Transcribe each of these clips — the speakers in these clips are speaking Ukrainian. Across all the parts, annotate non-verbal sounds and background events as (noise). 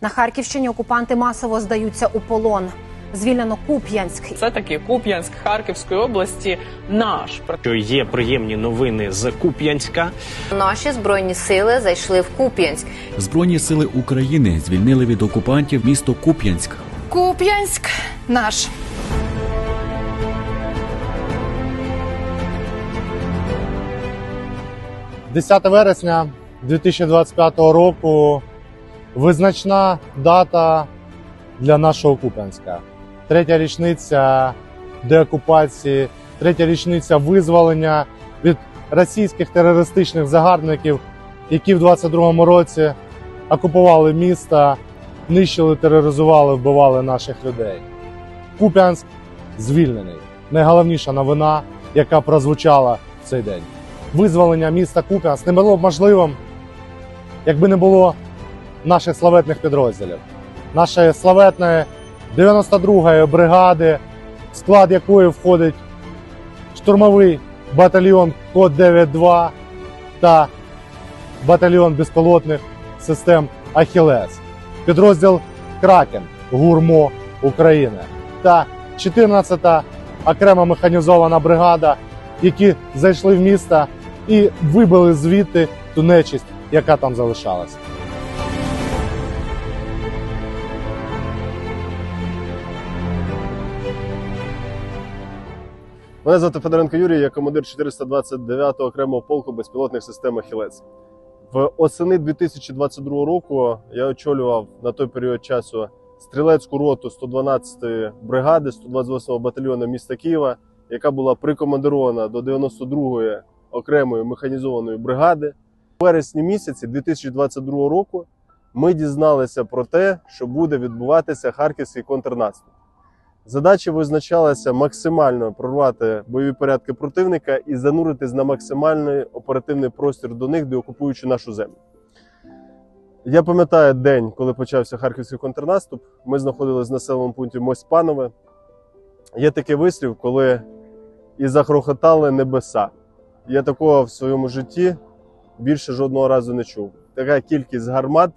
На Харківщині окупанти масово здаються у полон. Звільнено Куп'янськ. Це таки Куп'янськ Харківської області наш. що є приємні новини з Куп'янська. Наші збройні сили зайшли в Куп'янськ. Збройні сили України звільнили від окупантів місто Куп'янськ. Куп'янськ наш. – 10 вересня 2025 року визначна дата для нашого Куп'янська. Третя річниця деокупації, третя річниця визволення від російських терористичних загарбників, які в 22-му році окупували міста, нищили, тероризували, вбивали наших людей. Куп'янськ звільнений. Найголовніша новина, яка прозвучала в цей день визволення міста Куп'янськ не було б можливим, якби не було наших славетних підрозділів, нашої славетної 92-ї бригади, склад якої входить штурмовий батальйон Код 92 та батальйон безпілотних систем Ахілес, підрозділ Кракен Гурмо України та 14-та окрема механізована бригада, які зайшли в місто і вибили звідти ту нечисть, яка там залишалась. Мене звати Федоренко Юрій, я командир 429-го окремого полку безпілотних систем «Ахілес». В осени 2022 року я очолював на той період часу стрілецьку роту 112-ї бригади 128-го батальйону міста Києва, яка була прикомандирована до 92-ї окремої механізованої бригади. У вересні місяці 2022 року ми дізналися про те, що буде відбуватися харківський контрнаступ. Задача визначалася максимально прорвати бойові порядки противника і зануритись на максимальний оперативний простір до них, деокупуючи нашу землю. Я пам'ятаю день, коли почався харківський контрнаступ. Ми знаходилися в населеному пункті Мость-Панове. Є такий вислів, коли і захрохотали небеса. Я такого в своєму житті більше жодного разу не чув. Така кількість гармат,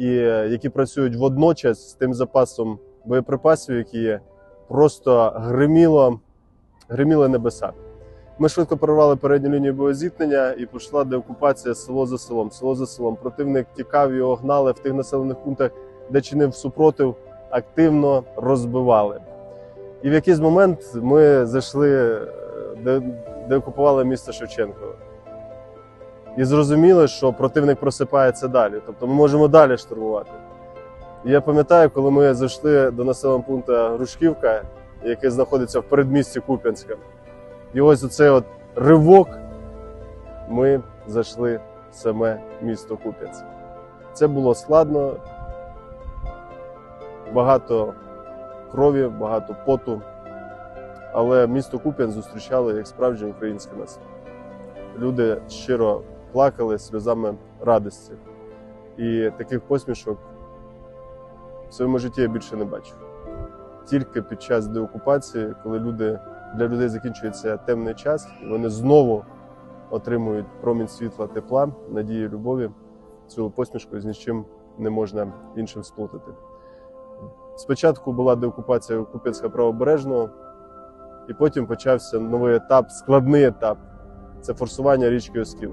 е, які працюють водночас з тим запасом боєприпасів, які є, просто гриміло, гриміли небеса. Ми швидко прорвали передню лінію боєзіткнення і пішла деокупація село за селом. Село за селом. Противник тікав, його гнали в тих населених пунктах, де чинив супротив, активно розбивали. І в якийсь момент ми зайшли, е, де, де окупували місто Шевченко. І зрозуміли, що противник просипається далі. Тобто ми можемо далі штурмувати. Я пам'ятаю, коли ми зайшли до населеного пункту Грушківка, який знаходиться в передмісті Куп'янська. І ось оцей от ривок ми зайшли в саме місто Куп'янськ. Це було складно, багато крові, багато поту. Але місто Куп'ян зустрічали як справжнє українське місто. Люди щиро плакали сльозами радості. І таких посмішок в своєму житті я більше не бачив. Тільки під час деокупації, коли люди, для людей закінчується темний час, і вони знову отримують промінь світла, тепла, надії, любові, цю посмішку з нічим не можна іншим сплутати. Спочатку була деокупація Куп'янська правобережного, і потім почався новий етап, складний етап це форсування річки Оскіл.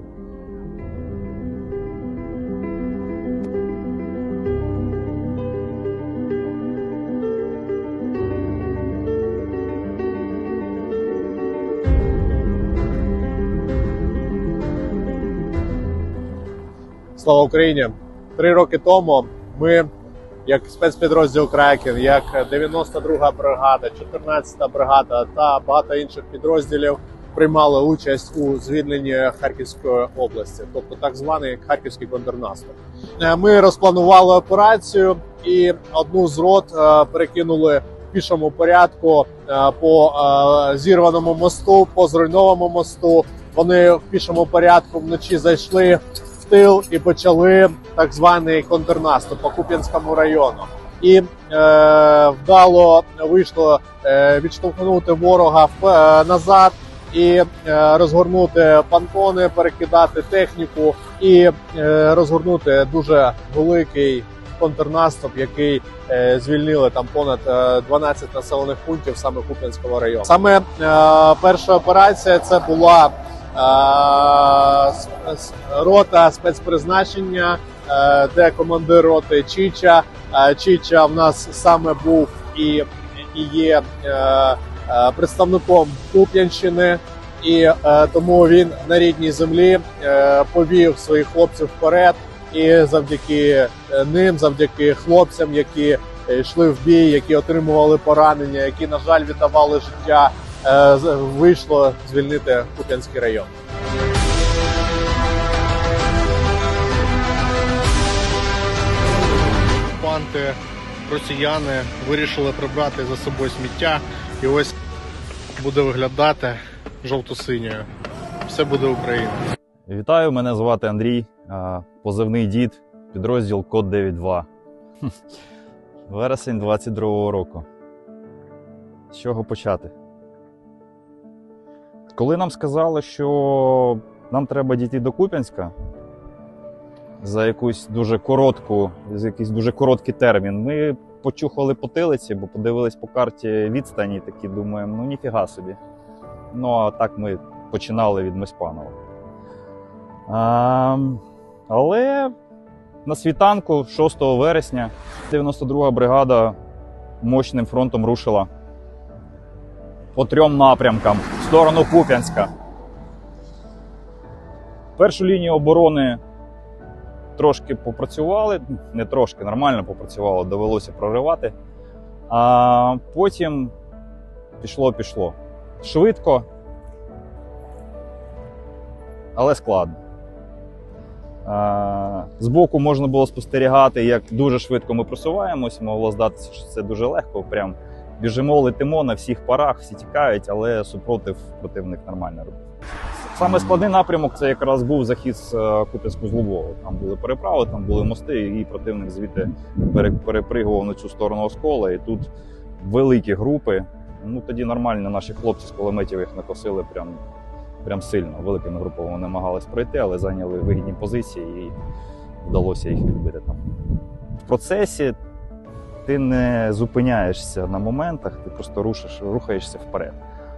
Слава Україні! Три роки тому ми, як спецпідрозділ Кракен, як 92-га бригада, 14-та бригада та багато інших підрозділів приймали участь у звільненні Харківської області, тобто так званий харківський контрнаступ. Е, Ми розпланували операцію і одну з рот е, перекинули в пішому порядку е, по зірваному мосту, по зруйнованому мосту. Вони в пішому порядку вночі зайшли тил і почали так званий контрнаступ по Куп'янському району. І е, вдало вийшло е, відштовхнути ворога в, е, назад і е, розгорнути пантони, перекидати техніку і е, розгорнути дуже великий контрнаступ, який е, звільнили там понад е, 12 населених пунктів саме Куп'янського району. Саме е, перша операція це була е, рота спецпризначення, е, де командир роти Чіча. Е, Чіча в нас саме був і, і є е, представником Куп'янщини. І тому він на рідній землі повів своїх хлопців вперед. І завдяки ним, завдяки хлопцям, які йшли в бій, які отримували поранення, які, на жаль, віддавали життя, вийшло звільнити Куп'янський район. Окупанти, росіяни вирішили прибрати за собою сміття, і ось буде виглядати жовто-синьою. Все буде Україна. Вітаю, мене звати Андрій, позивний дід, підрозділ Код 92. Хм. Вересень 22-го року. З чого почати? Коли нам сказали, що нам треба дійти до Куп'янська за якусь дуже коротку, за якийсь дуже короткий термін, ми почухали потилиці, бо подивились по карті відстані такі думаємо, ну ніфіга собі. Ну а так ми починали від Миспанова. А, але на світанку, 6 вересня, 92-га бригада мощним фронтом рушила по трьом напрямкам сторону Куп'янська. Першу лінію оборони трошки попрацювали, не трошки, нормально попрацювало, довелося проривати. А потім пішло-пішло. Швидко, але складно. Збоку можна було спостерігати, як дуже швидко ми просуваємось. Могло здатися, що це дуже легко. Прям біжимо, летимо на всіх парах, всі тікають, але супротив противник нормально робить. Саме складний напрямок це якраз був захід з е, Куп'янську-Злового. Там були переправи, там були мости, і противник звідти перепригував на цю сторону оскола. І тут великі групи. Ну тоді нормально наші хлопці з кулеметів їх накосили прям прям сильно. Великими групами вони намагались пройти, але зайняли вигідні позиції і вдалося їх відбити там. В процесі ти не зупиняєшся на моментах, ти просто рушиш, рухаєшся вперед.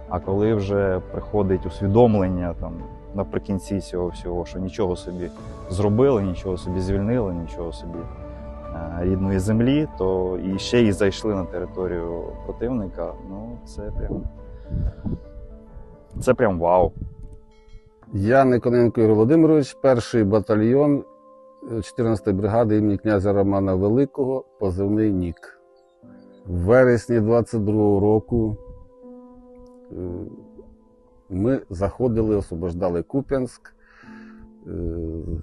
А коли вже приходить усвідомлення там наприкінці цього всього, що нічого собі зробили, нічого собі звільнили, нічого собі е, рідної землі, то і ще й зайшли на територію противника. Ну, це прям. Це прям вау. Я Никоненко Ігор Володимирович, перший батальйон 14-ї бригади імені князя Романа Великого, позивний Нік. В вересні 22-го року е, ми заходили, освобождали Куп'янськ е,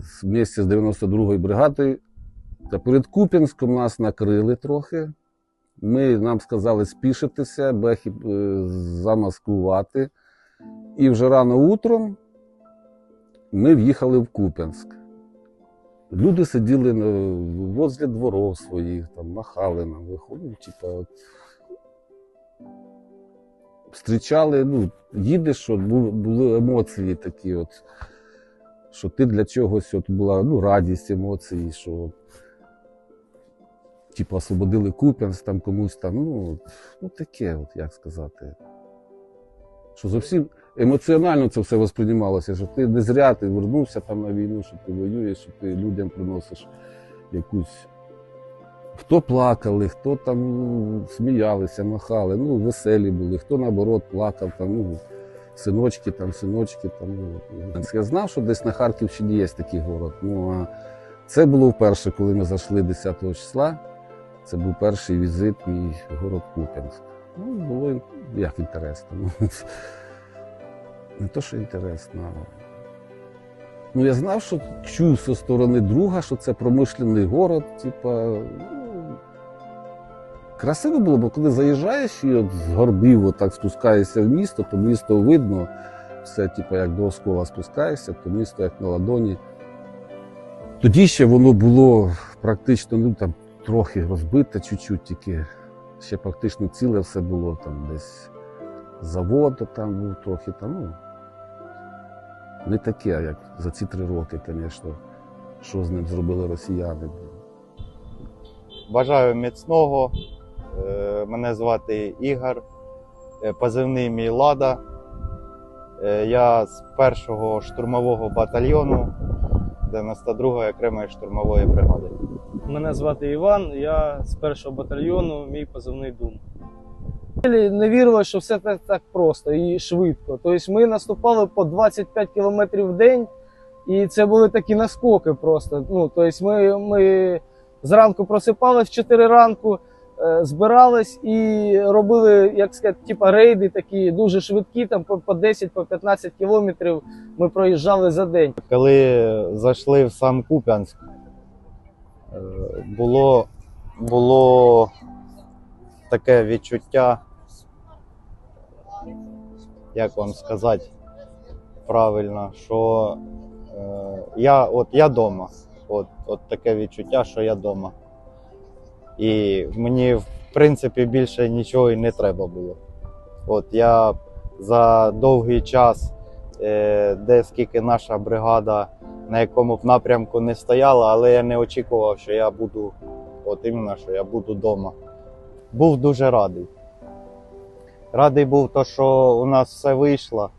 з- вместе з 92-ю бригадою. Та перед Куп'янськом нас накрили трохи. Ми, нам сказали спішитися, бехи е, замаскувати. І вже рано утром ми в'їхали в Куп'янськ. Люди сиділи на, возле дворов своїх, там, махали нам, виходили, типа, от, зустрічали, ну, їдеш, от, були емоції такі, от, що ти для чогось от, була ну, радість, емоції, що типу, освободили Куп'янськ, там комусь там, ну, ну таке, от, як сказати. Що зовсім емоціонально це все восприймалося, що ти не зря ти вернувся там на війну, що ти воюєш, що ти людям приносиш якусь. Хто плакали, хто там сміялися, махали, ну, веселі були, хто наоборот плакав, там, ну, синочки, там, синочки. Там, ну. Я знав, що десь на Харківщині є такий город. Ну, а це було вперше, коли ми зайшли 10 числа. Це був перший візит мій город Куп'янськ. Ну, було як інтересно. (laughs) Не то, що інтересно. Ну, я знав, що чув зі сторони друга, що це промишлений город, типа. Ну, красиво було, бо коли заїжджаєш і от з горбів отак спускаєшся в місто, то місто видно, все, типа, як до оскола спускаєшся, то місто як на ладоні. Тоді ще воно було практично ну, там, трохи розбите, чуть-чуть тільки ще практично ціле все було там десь завод там був трохи там. Ну, не таке, як за ці три роки, звісно, що з ним зробили росіяни. Бажаю міцного. Е, Мене звати Ігор, е, позивний мій Лада. Е, Я з першого штурмового батальйону 92-ї окремої штурмової бригади. Мене звати Іван, я з першого батальйону, мій позивний Дум. Не вірило, що все так, так просто і швидко. Тобто ми наступали по 25 кілометрів в день, і це були такі наскоки просто. Ну, тобто ми, ми зранку просипали в 4 ранку, е, збирались і робили, як сказати, типа рейди такі дуже швидкі, там по, по 10-15 по кілометрів ми проїжджали за день. Коли зайшли в сам Куп'янськ, е, було, було таке відчуття, як вам сказати правильно, що е, я, от, я дома. От, от таке відчуття, що я дома. І мені, в принципі, більше нічого і не треба було. От я за довгий час е, де скільки наша бригада на якому б напрямку не стояла, але я не очікував, що я буду, от іменно, що я буду вдома. Був дуже радий. Радий був то, що у нас все вийшло.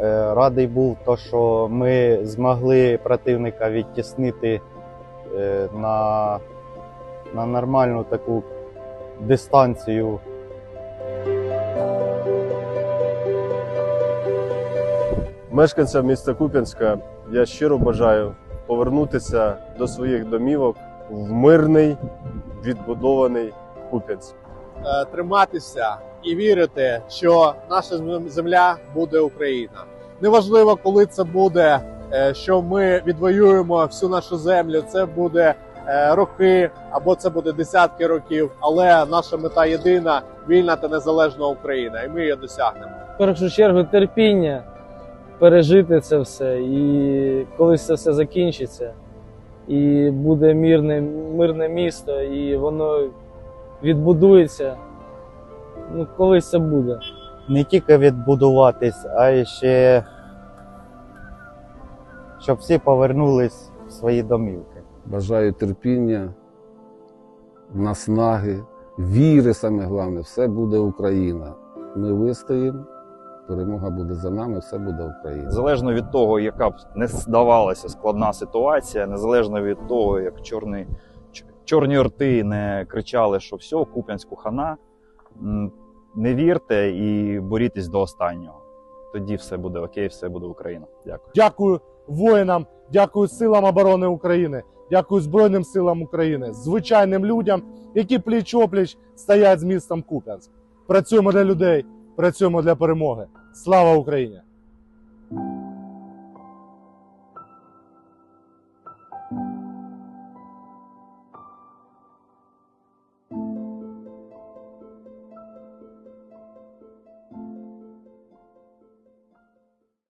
Е, Радий був то, що ми змогли противника відтіснити е, на, на нормальну таку дистанцію Мешканцям міста Куп'янська я щиро бажаю повернутися до своїх домівок в мирний відбудований Куп'янськ. Е, Триматися і вірити, що наша земля буде Україна. Неважливо, коли це буде, е, що ми відвоюємо всю нашу землю. Це буде е, роки або це буде десятки років. Але наша мета єдина вільна та незалежна Україна, і ми її досягнемо. в першу чергу терпіння пережити це все. І колись це все закінчиться, і буде мирне, мирне місто, і воно відбудується. Ну, колись це буде. не тільки відбудуватись, а й ще щоб всі повернулись в свої домівки. Бажаю терпіння, наснаги, віри саме головне, все буде Україна. Ми вистоїмо, перемога буде за нами, все буде Україна. Залежно від того, яка б не здавалася складна ситуація, незалежно від того, як чорні, ч- чорні рти не кричали, що все, Куп'янську хана, не вірте і борітесь до останнього. Тоді все буде окей, все буде Україна. Дякую. Дякую воїнам, дякую силам оборони України, дякую Збройним силам України, звичайним людям, які пліч опліч стоять з містом Куп'янськ. Працюємо для людей, працюємо для перемоги. Слава Україні!